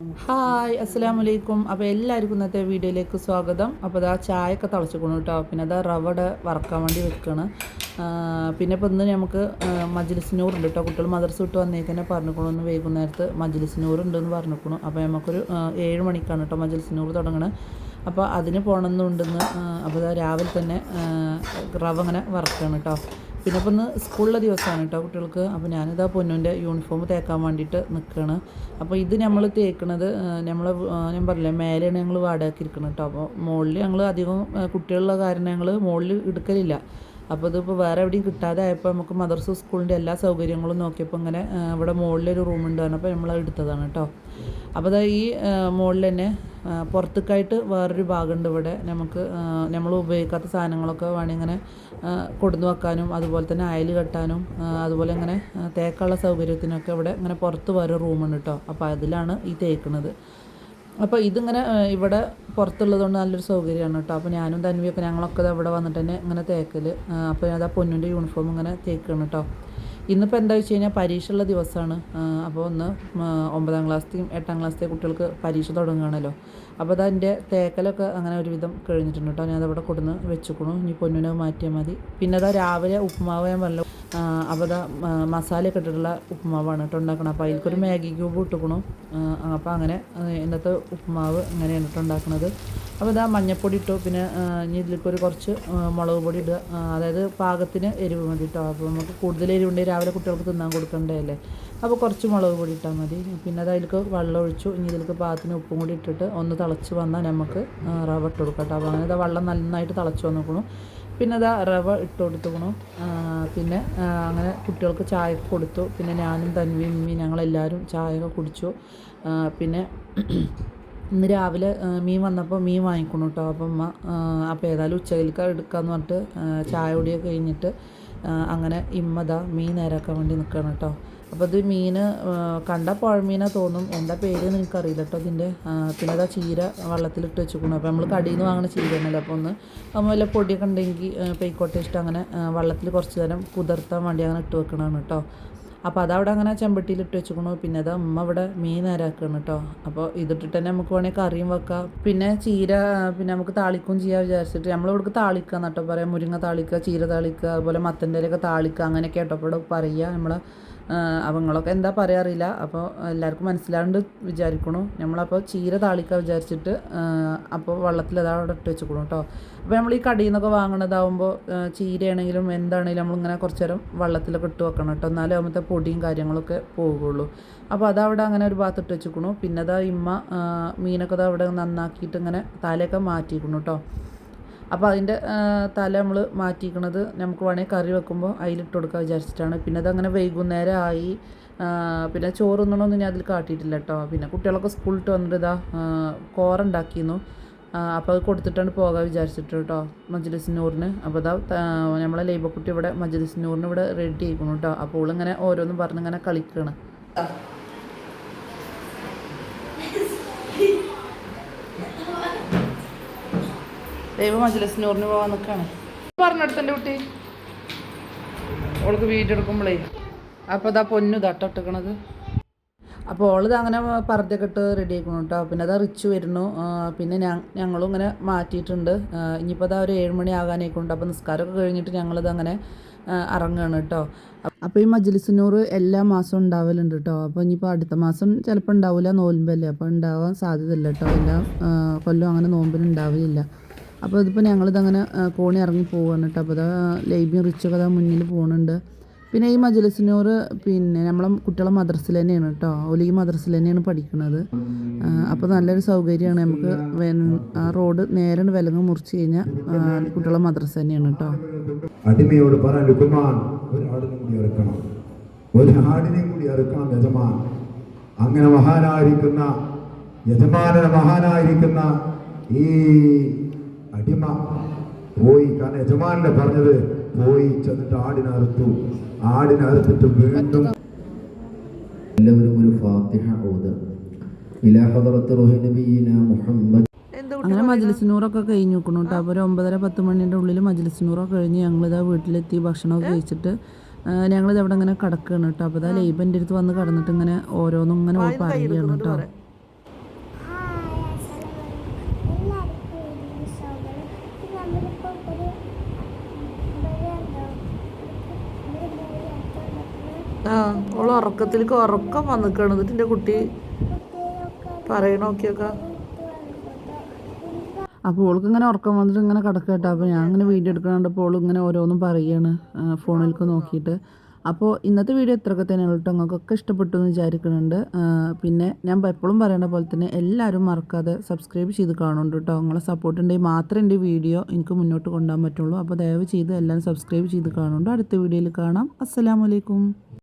Hi അസ്സാം വലൈക്കും അപ്പോൾ എല്ലാവർക്കും ഇന്നത്തെ വീഡിയോയിലേക്ക് സ്വാഗതം. അപ്പോൾ അതാ ചായയൊക്കെ തിളച്ചിക്കണം കേട്ടോ. പിന്നെ അതാ റവട വറക്കാൻ വേണ്ടി വെക്കുകയാണ് ആ, പിന്നെ ഇപ്പോൾ ഇന്ന് നമുക്ക് മജ്ലിസിനൂറുണ്ട് കേട്ടോ. കുട്ടികൾ മദർസ് വിട്ട് വന്നേക്കന്നെ പറഞ്ഞിക്കണു ഒന്ന് വൈകുന്നേരത്ത് മജ്ലിസിനൂറുണ്ടെന്ന് പറഞ്ഞിക്കണു അപ്പോൾ നമുക്കൊരു ഏഴ് മണിക്കാണ് കേട്ടോ മജ്ലിസിനൂറ് തുടങ്ങണത് അപ്പോൾ അതിന് പോകണമെന്നുണ്ടെന്ന് അപ്പോൾ രാവിലെ തന്നെ റവ അങ്ങനെ വറക്കുകയാണ് കേട്ടോ. പിന്നെ അപ്പം ഇന്ന് സ്കൂളിലെ ദിവസമാണ് കേട്ടോ കുട്ടികൾക്ക്. അപ്പോൾ ഞാനിതാ പൊന്നുന്റെ യൂണിഫോം തേക്കാൻ വേണ്ടിയിട്ട് നിൽക്കുകയാണ് അപ്പോൾ ഇത് നമ്മൾ തേക്കണത് നമ്മൾ ഞാൻ പറഞ്ഞില്ലേ മേലെയാണ് ഞങ്ങൾ വാടകയ്ക്ക് ഇരിക്കണം കേട്ടോ. അപ്പോൾ മുകളിൽ ഞങ്ങൾ അധികം കുട്ടികളുള്ള കാരണം ഞങ്ങൾ മുകളിൽ എടുക്കലില്ല. അപ്പോൾ ഇതിപ്പോൾ വേറെ എവിടെയും കിട്ടാതെ ആയപ്പോൾ നമുക്ക് മദർസ് സ്കൂളിന്റെ എല്ലാ സൗകര്യങ്ങളും നോക്കിയപ്പോൾ ഇങ്ങനെ ഇവിടെ മുകളിലൊരു റൂം ഉണ്ട് പറഞ്ഞപ്പോൾ നമ്മൾ എടുത്തതാണ് കേട്ടോ. അപ്പോൾ ദാ ഈ മുകളിൽ തന്നെ പുറത്തേക്കായിട്ട് വേറൊരു ഭാഗമുണ്ട് ഇവിടെ. നമുക്ക് നമ്മൾ ഉപയോഗിക്കാത്ത സാധനങ്ങളൊക്കെ വേണമെങ്കിൽ ഇങ്ങനെ കൊടുന്ന് വെക്കാനും അതുപോലെ തന്നെ അയൽ കെട്ടാനും അതുപോലെ ഇങ്ങനെ തേക്കുള്ള സൗകര്യത്തിനൊക്കെ ഇവിടെ ഇങ്ങനെ പുറത്ത് വേറെ റൂമുണ്ട് കേട്ടോ. അപ്പോൾ അതിലാണ് ഈ തേക്കുന്നത് അപ്പോൾ ഇതിങ്ങനെ ഇവിടെ പുറത്തുള്ളതുകൊണ്ട് നല്ലൊരു സൗകര്യമാണ് കേട്ടോ. അപ്പോൾ ഞാനും തന്വിയൊക്കെ ഞങ്ങളൊക്കെ ഇവിടെ വന്നിട്ട് തന്നെ ഇങ്ങനെ തേക്കൽ അപ്പോൾ അതാ ആ പൊന്നിന്റെ യൂണിഫോം ഇങ്ങനെ തേക്കാണ് കേട്ടോ. ഇന്നിപ്പോൾ എന്താ വെച്ച് കഴിഞ്ഞാൽ പരീക്ഷയുള്ള ദിവസമാണ് അപ്പോൾ ഒന്ന് ഒമ്പതാം ക്ലാസ്സിലെയും എട്ടാം ക്ലാസ്സിലെ കുട്ടികൾക്ക് പരീക്ഷ തുടങ്ങുകയാണല്ലോ. അപ്പോൾ അത് അതിന്റെ തേക്കലൊക്കെ അങ്ങനെ ഒരുവിധം കഴിഞ്ഞിട്ടുണ്ട് കേട്ടോ. ഞാനതവിടെ കൊടുന്ന് വെച്ചുക്കണു. ഇനി പൊന്നിനെ മാറ്റിയാൽ മതി. പിന്നെ അതാ രാവിലെ ഉപ്പുമാവ് ഞാൻ പറഞ്ഞു അപ്പോൾ മസാല ഇട്ടിട്ടുള്ള ഉപ്പുമാവാണ് കേട്ടോ ഉണ്ടാക്കണം അപ്പോൾ അതിൽക്കൊരു മാഗി ക്യൂബ് ഇട്ടുക്കണു. അപ്പോൾ അങ്ങനെ ഇന്നത്തെ ഉപ്പുമാവ് ഇങ്ങനെയാണ് കേട്ടോ ഉണ്ടാക്കുന്നത് അപ്പോൾ ഇതാ മഞ്ഞപ്പൊടി ഇട്ടു. പിന്നെ ഇനി ഇതിലേക്കൊരു കുറച്ച് മുളക് പൊടി ഇടുക. അതായത് പാകത്തിന് എരിവ് മതി കേട്ടോ. അപ്പോൾ നമുക്ക് കൂടുതൽ എരിവുണ്ടെങ്കിൽ രാവിലെ കുട്ടികൾക്ക് തിന്നാൻ കൊടുക്കണ്ടേ അപ്പോൾ കുറച്ച് മുളക് പൊടി ഇട്ടാൽ മതി. പിന്നെ അത് അതിലേക്ക് വെള്ളം ഒഴിച്ചു. ഇനി ഇതിലേക്ക് പാകത്തിന് ഉപ്പും കൂടി ഇട്ടിട്ട് ഒന്ന് തിളച്ച് വന്നാൽ നമുക്ക് റവ ഇട്ട് കൊടുക്കാം കേട്ടോ. അപ്പോൾ അങ്ങനെ വെള്ളം നന്നായിട്ട് തിളച്ച് വന്നിക്കണു. പിന്നെ അതാ റവ ഇട്ട് കൊടുത്തുക്കണു പിന്നെ അങ്ങനെ കുട്ടികൾക്ക് ചായ കൊടുത്തു. പിന്നെ ഞാനും തൻവിയും ഉമ്മയും ഞങ്ങളെല്ലാവരും ചായ കുടിച്ചു. പിന്നെ ഇന്ന് രാവിലെ മീൻ വന്നപ്പോൾ മീൻ വാങ്ങിക്കണം കേട്ടോ അപ്പം അമ്മ അപ്പം അപ്പോൾ ഏതായാലും ഉച്ചയിലേക്ക് എടുക്കാമെന്ന് പറഞ്ഞിട്ട് ചായ കുടിയൊക്കെ കഴിഞ്ഞിട്ട് അങ്ങനെ ഇമ്മതാ മീൻ നേരാക്കാൻ വേണ്ടി നിൽക്കണം കേട്ടോ. അപ്പോൾ ഇത് മീൻ കണ്ട പുഴമീനാ തോന്നും. എന്താ പേര് എനിക്കറിയില്ല കേട്ടോ ഇതിന്റെ ആ, പിന്നെ അതാ ചീര വെള്ളത്തിലിട്ട് വെച്ചിരിക്കണം അപ്പോൾ നമ്മൾ കടയിൽ നിന്ന് വാങ്ങുന്ന ചീരയാണല്ലോ അപ്പോൾ ഒന്ന് നമ്മൾ വല്ല പൊടിയൊക്കെ ഉണ്ടെങ്കിൽ പെയ്ക്കോട്ടെ ഇഷ്ടം അങ്ങനെ വെള്ളത്തിൽ കുറച്ച് നേരം കുതിർത്താൻ വേണ്ടി അങ്ങനെ ഇട്ട് വെക്കണതാണ് കേട്ടോ അപ്പോൾ അതവിടെ അങ്ങനെ ചെമ്പട്ടിയിൽ ഇട്ട് വെച്ചിക്കണു പിന്നെ അത് അമ്മ ഇവിടെ മീൻ നേരാക്കണം കേട്ടോ അപ്പോൾ ഇതിട്ടിട്ട് തന്നെ നമുക്ക് വേണമെങ്കിൽ കറിയും വെക്കാം. പിന്നെ ചീര പിന്നെ നമുക്ക് താളിക്കും ചെയ്യാൻ വിചാരിച്ചിട്ട് നമ്മളിവിടേക്ക് താളിക്കുക എന്നിട്ടോ പറയാം. മുരിങ്ങ താളിക്കുക ചീര താളിക്കുക അതുപോലെ മത്തന്റെ ഇലയൊക്കെ താളിക്കുക അങ്ങനെയൊക്കെ കേട്ടോ ഇവിടെ പറയുക നമ്മളെ അപ്പോൾ നിങ്ങളൊക്കെ എന്താ പറയാറില്ല അപ്പോൾ എല്ലാവർക്കും മനസ്സിലാണ്ട് വിചാരിക്കണു. നമ്മളപ്പോൾ ചീര താളിക്ക വിചാരിച്ചിട്ട് അപ്പോൾ വെള്ളത്തിൽ അതാ അവിടെ ഇട്ട് വെച്ചുക്കണു കേട്ടോ അപ്പോൾ നമ്മൾ ഈ കടയിൽ നിന്നൊക്കെ വാങ്ങണതാവുമ്പോൾ ചീരയാണെങ്കിലും എന്താണെങ്കിലും നമ്മളിങ്ങനെ കുറച്ച് നേരം വെള്ളത്തിലൊക്കെ ഇട്ട് വെക്കണം കേട്ടോ എന്നാലേ ആകുമ്പോഴത്തെ പൊടിയും കാര്യങ്ങളൊക്കെ പോകുള്ളൂ. അപ്പോൾ അതവിടെ അങ്ങനെ ഒരു ഭാഗത്ത് ഇട്ട് വെച്ചിക്കണു. പിന്നെ അതാ ഇമ്മ മീനൊക്കെ അവിടെ നന്നാക്കിയിട്ട് ഇങ്ങനെ തലയൊക്കെ മാറ്റിക്കണു കേട്ടോ അപ്പോൾ അതിന്റെ തല നമ്മൾ മാറ്റിക്കണത് നമുക്ക് വേണമെങ്കിൽ കറി വെക്കുമ്പോൾ അതിലിട്ട് കൊടുക്കാൻ വിചാരിച്ചിട്ടാണ്. പിന്നെ അതങ്ങനെ വൈകുന്നേരം ആയി പിന്നെ ചോറൊന്നണമൊന്നും ഞാൻ അതിൽ കാട്ടിയിട്ടില്ല കേട്ടോ പിന്നെ കുട്ടികളൊക്കെ സ്കൂളിട്ട് വന്നിട്ട് ഇതാ കോറുണ്ടാക്കിയിരുന്നു അപ്പോൾ അത് കൊടുത്തിട്ടാണ് പോകാൻ വിചാരിച്ചിട്ട് കേട്ടോ മജ്ലിസിനൂറിന്. അപ്പോൾ ഇതാ നമ്മളെ ലൈബക്കുട്ടി ഇവിടെ മജ്ലിസിനൂറിന് ഇവിടെ റെഡി ആയിക്കണം കേട്ടോ അപ്പോൾ ഇങ്ങനെ ഓരോന്നും പറഞ്ഞിങ്ങനെ കളിക്കുകയാണ് ദൈവ മജ്ലിസിനൂറിന് പോകാൻ നിൽക്കുകയാണ് പറഞ്ഞെടുത്തന്റെ കുട്ടി. ഓൾക്ക് വീഡിയോ എടുക്കുമ്പോഴേ അപ്പോൾ അതാ പൊന്നു ഇതാട്ടോ ഇട്ടിക്കണത്. അപ്പോൾ ഓളിത് അങ്ങനെ പറഞ്ഞൊക്കെ ഇട്ട് റെഡി ആക്കണം കേട്ടോ പിന്നെ അതാ റിച്ച് വരുന്നു. പിന്നെ ഞങ്ങളും ഇങ്ങനെ മാറ്റിയിട്ടുണ്ട്. ഇനിയിപ്പോൾ അതാ ഒരു ഏഴ് മണി ആകാനായിക്കൊണ്ട് അപ്പോൾ നിസ്കാരമൊക്കെ കഴിഞ്ഞിട്ട് ഞങ്ങളിത് അങ്ങനെ ഇറങ്ങുകയാണ് കേട്ടോ അപ്പോൾ ഈ മജ്ലിസിനൂറ് എല്ലാ മാസവും ഉണ്ടാവലുണ്ട് കേട്ടോ അപ്പോൾ ഇനിയിപ്പോൾ അടുത്ത മാസം ചിലപ്പോൾ ഉണ്ടാവില്ല നോൽമ്പല്ലേ. അപ്പോൾ ഉണ്ടാവാൻ സാധ്യതയില്ല കേട്ടോ എല്ലാ കൊല്ലം അങ്ങനെ നോമ്പിന് ഉണ്ടാവില്ല അപ്പോൾ ഇതിപ്പോൾ ഞങ്ങളിതങ്ങനെ കോണി ഇറങ്ങി പോവുകയാണ് കേട്ടോ അപ്പോൾ അതാ ലൈബിയും റിച്ചൊക്കെ അതാ മുന്നിൽ പോകുന്നുണ്ട് പിന്നെ ഈ മജ്ലിസിനൂർ പിന്നെ നമ്മളെ കുട്ടികളെ മദ്രസിൽ തന്നെയാണ് കേട്ടോ ഓൽ ഈ മദ്രസിൽ തന്നെയാണ് പഠിക്കുന്നത് അപ്പോൾ നല്ലൊരു സൗകര്യമാണ് നമുക്ക് ആ റോഡ് നേരെ വിലങ്ങ് മുറിച്ച് കഴിഞ്ഞാൽ കുട്ടികളെ മദ്രസ തന്നെയാണ് കേട്ടോ അടിമയോട് കുമാൻ കൂടി കൂടി യജമാൻ. അങ്ങനെ മഹാനായിരിക്കുന്ന യജമാനന മഹാനായിരിക്കുന്ന ഈ അടിമ പോയി കാരണം യജമാനെ പറഞ്ഞത് പോയി ചെന്നിട്ട് ആടിനറുത്തു ആടിനറുത്തിട്ട് വീണ്ടും എല്ലാവരും ഒരു ഫാത്തിഹ ഓത്. ഇലാ ഹദറത്ത് റൂഹി നബിയിന മുഹമ്മദ്. അങ്ങനെ മജ്ലിസിനൂറൊക്കെ കഴിഞ്ഞു നോക്കണം കേട്ടോ അപ്പോൾ ഒരു ഒമ്പതര പത്ത് മണിന്റെ ഉള്ളിൽ മജ്ലിസിനൂറൊക്കെ കഴിഞ്ഞ് ഞങ്ങളിതാ വീട്ടിലെത്തി ഭക്ഷണമൊക്കെ കഴിച്ചിട്ട് ഞങ്ങളിത് അവിടെ ഇങ്ങനെ കിടക്കുകയാണ് കേട്ടോ അപ്പോൾ ഇതാ ലൈബന്റെ അടുത്ത് വന്ന് കിടന്നിട്ട് ഇങ്ങനെ ഓരോന്നും ഇങ്ങനെ പറയുകയാണ് കേട്ടോ ഓൾ ഉറക്കത്തിലേക്ക് ഉറക്കം വന്നിക്കാണ്. എന്നിട്ട് എന്റെ കുട്ടി പറയണ നോക്കിയൊക്കെ അപ്പോൾ ഓൾക്ക് ഇങ്ങനെ ഉറക്കം വന്നിട്ട് ഇങ്ങനെ കിടക്കട്ടെ അപ്പോൾ ഞാൻ ഇങ്ങനെ വീഡിയോ എടുക്കണപ്പോൾ ഓൾ ഇങ്ങനെ ഓരോന്നും പറയാണ് ഫോണിലേക്ക് നോക്കിയിട്ട്. അപ്പോൾ ഇന്നത്തെ വീഡിയോ ഇത്രയൊക്കെ തന്നെയാണ് കേട്ടോ. നിങ്ങൾക്കൊക്കെ ഇഷ്ടപ്പെട്ടു എന്ന് വിചാരിക്കുന്നുണ്ട് പിന്നെ ഞാൻ എപ്പോഴും പറയേണ്ട പോലെ തന്നെ എല്ലാവരും മറക്കാതെ സബ്സ്ക്രൈബ് ചെയ്ത് കാണുന്നുണ്ട് കേട്ടോ. നിങ്ങളെ സപ്പോർട്ട് ഉണ്ടെങ്കിൽ മാത്രമേ എന്റെ വീഡിയോ എനിക്ക് മുന്നോട്ട് കൊണ്ടുപോകാൻ പറ്റുള്ളൂ. അപ്പോൾ ദയവ് ചെയ്ത് എല്ലാവരും സബ്സ്ക്രൈബ് ചെയ്ത് കാണുന്നുണ്ട്. അടുത്ത വീഡിയോയിൽ കാണാം. അസ്സലാമലൈക്കും